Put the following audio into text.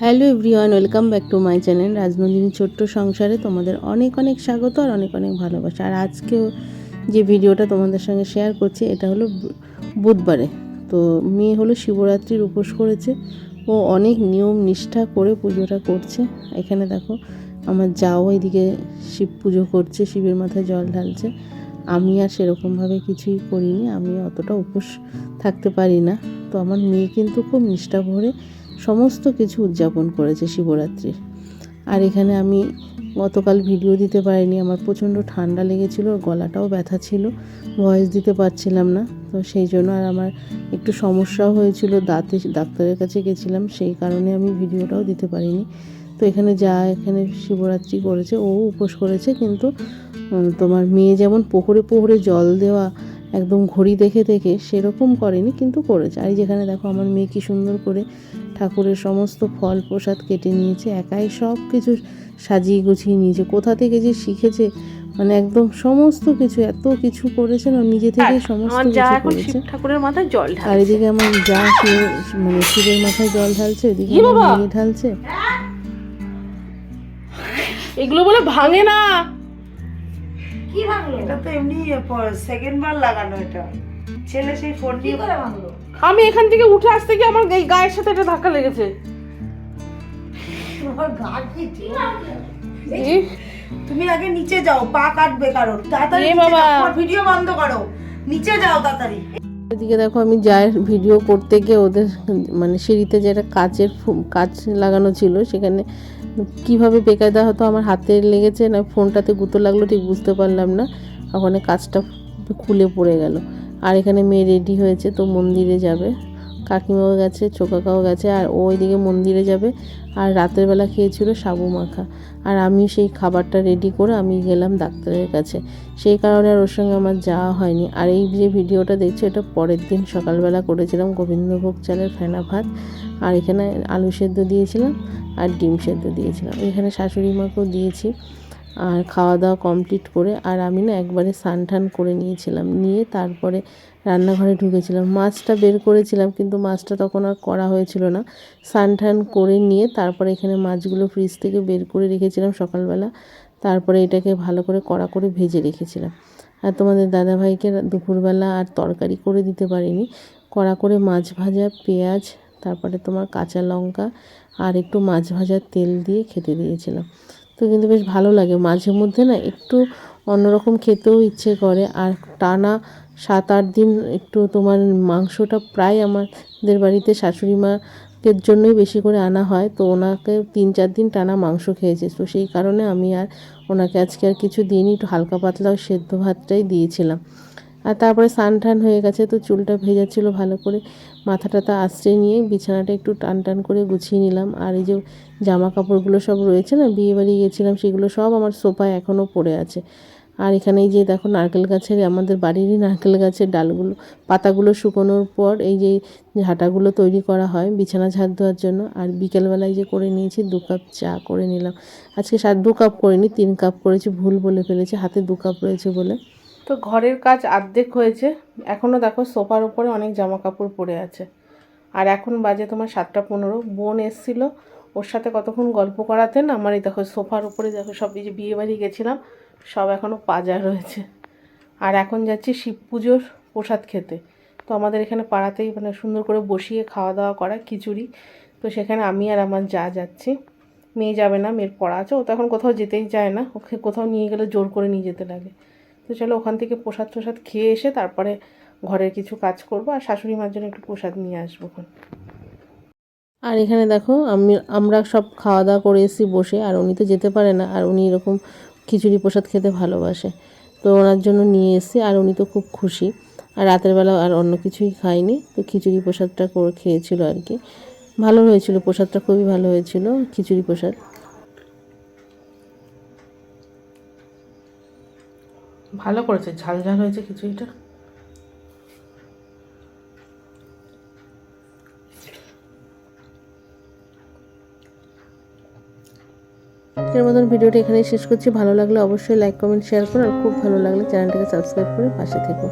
Hello everyone, welcome back to my channel Rajnandini ছোট্ট সংসারে। তোমাদের অনেক অনেক স্বাগত আর অনেক অনেক ভালোবাসা। আর আজকেও যে ভিডিওটা তোমাদের সঙ্গে শেয়ার করছি, এটা হলো বুধবারে। তো মেয়ে হলো শিবরাত্রির উপোস করেছে। ও অনেক নিয়ম নিষ্ঠা করে পুজোটা করছে। এখানে দেখো, আমার যাও এদিকে শিব পুজো করছে, শিবের মাথায় জল ঢালছে। আমি আর সেরকমভাবে কিছুই করিনি, আমি অতটা উপোস থাকতে পারি না। তো আমার মেয়ে কিন্তু খুব নিষ্ঠা ভরে সমস্ত কিছু উদযাপন করেছে শিবরাত্রির আর এখানে আমি গতকাল ভিডিও দিতে পারিনি, আমার প্রচণ্ড ঠান্ডা লেগেছিল, গলাটাও ব্যথা ছিল, ভয়েস দিতে পারছিলাম না। তো সেই জন্য আর আমার একটু সমস্যাও হয়েছিল, দাঁতে ডাক্তারের কাছে গেছিলাম, সেই কারণে আমি ভিডিওটাও দিতে পারিনি। তো এখানে যা এখানে শিবরাত্রি করেছে, ও উপোস করেছে, কিন্তু তোমার মেয়ে যেমন পোহরে পোহরে জল দেওয়া একদম ঘড়ি দেখে দেখে সেরকম করেনি কিন্তু করেছে। আর যেখানে দেখো আমার মেয়ে কি সুন্দর করে ঠাকুরের সমস্ত ফল প্রসাদ কেটে নিয়েছে একাই সব কিছু সাজিয়ে গুছিয়ে নিয়েছে। কোথা থেকে যে শিখেছে মানে একদম সমস্ত কিছু এত কিছু করেছে না নিজে থেকেই সমস্ত আমার যা কিছু করেছে। ঠাকুরের মাথায় জল আর এদিকে আমার যা মানে শিবের মাথায় জল ঢালছে এদিকে ঢালছে। এগুলো বলে ভাঙে না। কি ভাঙলো? এটা তো এমনি সেকেন্ড বার লাগানো এটা। ছেলে সেই ফোন নিয়ে করে ভাঙলো? আমি এখান থেকে উঠে আসতে গিয়ে আমার এই গায়ের সাথে একটা ধাক্কা লেগেছে। তোমার গা কি তুমি আগে নিচে যাও পা কাটবে কারও তাড়াতাড়ি নিচে যাও, ভিডিও বন্ধ করো। নিচে যাও তাড়াতাড়ি। এদিকে দেখো আমি যাই ভিডিও করতে গিয়ে ওদের মানে সিঁড়িতে যে একটা কাচের কাচ লাগানো ছিল, সেখানে কীভাবে বেকায়দা হতো আমার হাতে লেগেছে, না ফোনটাতে গুঁতো লাগল ঠিক বুঝতে পারলাম না। ওখানে কাজটা খুলে পড়ে গেল। আর এখানে মেয়ে রেডি হয়েছে, তো মন্দিরে যাবে। কাকিমাও গেছে, চোকাকাও গেছে, আর ও ওইদিকে মন্দিরে যাবে। আর রাতের বেলা খেয়েছিল সাবু মাখা। আর আমি সেই খাবারটা রেডি করে আমি গেলাম ডাক্তারের কাছে। সেই কারণে আর ওর সঙ্গে আমার যাওয়া হয়নি। আর এই যে ভিডিওটা দেখছ, এটা পরের দিন সকালবেলা করেছিলাম গোবিন্দভোগ চালের ফেনা ভাত। আর এখানে আলু সেদ্ধ দিয়েছিলাম আর ডিম সেদ্ধ দিয়েছিলাম। এখানে শাশুড়ি মাকেও দিয়েছি। আর খাওয়া দাওয়া কমপ্লিট করে, আর আমি না একবারে স্নান টান করে নিয়েছিলাম। নিয়ে তারপরে রান্নাঘরে ঢুকেছিলাম। মাছটা বের করেছিলাম, কিন্তু মাছটা তখন আর করা হয়েছিল না। স্নান টান করে নিয়ে তারপরে এখানে মাছগুলো ফ্রিজ থেকে বের করে রেখেছিলাম সকালবেলা। তারপরে এটাকে ভালো করে কড়া করে ভেজে রেখেছিলাম। আর তোমাদের দাদাভাইকে দুপুরবেলা আর তরকারি করে দিতে পারিনি। কড়া করে মাছ ভাজা, পেঁয়াজ, তারপরে তোমার কাঁচা লঙ্কা আর একটু মাছ ভাজার তেল দিয়ে খেতে দিয়েছিলাম। তো কিন্তু বেশ ভালো লাগে। মাঝে মধ্যে না একটু অন্যরকম খেতেও ইচ্ছে করে। আর টানা সাত আট দিন একটু তোমার মাংসটা প্রায় আমাদের বাড়িতে শাশুড়ি মাকে জন্যই বেশি করে আনা হয়। তো ওনাকে তিন চার দিন টানা মাংস খেয়েছে। তো সেই কারণে আমি আর ওনাকে আজকে আর কিছু দিইনি। একটু হালকা পাতলা সেদ্ধ ভাতটাই দিয়েছিলাম। আর তারপরে স্নান টান হয়ে গেছে, তো চুলটা ভেজা ছিল ভালো করে। মাথা টাথা আশ্রে নিয়ে বিছানাটা একটু টান টান করে গুছিয়ে নিলাম। আর এই যে জামা কাপড়গুলো সব রয়েছে না, বিয়ে বাড়ি গেছিলাম, সেগুলো সব আমার সোফায় এখনও পড়ে আছে। আর এখানে এই যে দেখো নারকেল গাছের, আমাদের বাড়িরই নারকেল গাছের ডালগুলো, পাতাগুলো শুকোনোর পর এই যে ঝাঁটাগুলো তৈরি করা হয় বিছানা ঝাড় দেওয়ার জন্য। আর বিকেলবেলায় যে করে নিয়েছি দু কাপ চা করে নিলাম। আজকে সাত, দু কাপ করিনি, তিন কাপ করেছি, ভুল বলে ফেলেছি, হাতে দু কাপ রয়েছে বলে। তো ঘরের কাজ অর্ধেক হয়েছে। এখনও দেখো সোফার উপরে অনেক জামা কাপড় পরে আছে। আর এখন বাজে তোমার সাতটা পনেরো। বোন এসছিল। ওর সাথে কতক্ষণ গল্প করাতেন আমার এই দেখো সোফার উপরে দেখো সব এই যে বিয়ে বাড়ি গেছিলাম, সব এখনও পাজা রয়েছে। আর এখন যাচ্ছি শিব পুজোর প্রসাদ খেতে। তো আমাদের এখানে পাড়াতেই মানে সুন্দর করে বসিয়ে খাওয়া দাওয়া করা খিচুড়ি। তো সেখানে আমি আর আমার যা যাচ্ছি। মেয়ে যাবে না, মেয়ের পড়া আছে। ও তো এখন কোথাও যেতেই চায় না। ওকে কোথাও নিয়ে গেলে জোর করে নিয়ে যেতে লাগে। তো চলো ওখান থেকে প্রসাদ প্রসাদ খেয়ে এসে তারপরে ঘরের কিছু কাজ করব আর শাশুড়ি মার জন্য একটু প্রসাদ নিয়ে আসব আর এখানে দেখো, আমি, আমরা সব খাওয়া দাওয়া করে এসেছি বসে, আর উনি তো যেতে পারে না, আর উনি এরকম খিচুড়ি প্রসাদ খেতে ভালোবাসে। তো ওনার জন্য নিয়ে এসেছি, আর উনি তো খুব খুশি। আর রাতের বেলা আর অন্য কিছুই খায়নি তো খিচুড়ি প্রসাদটা করে খেয়েছিল আর কি। ভালো হয়েছিল, প্রসাদটা খুবই ভালো হয়েছিল, খিচুড়ি প্রসাদ। ভালো করেছে, ঝাল ঝাল হয়েছে খিচুড়িটা। আজকের মতন ভিডিওটি এখানেই শেষ করছি। ভালো লাগলে অবশ্যই লাইক কমেন্ট শেয়ার করো। আর খুব ভালো লাগলে চ্যানেলটাকে সাবস্ক্রাইব করে পাশে থেকো।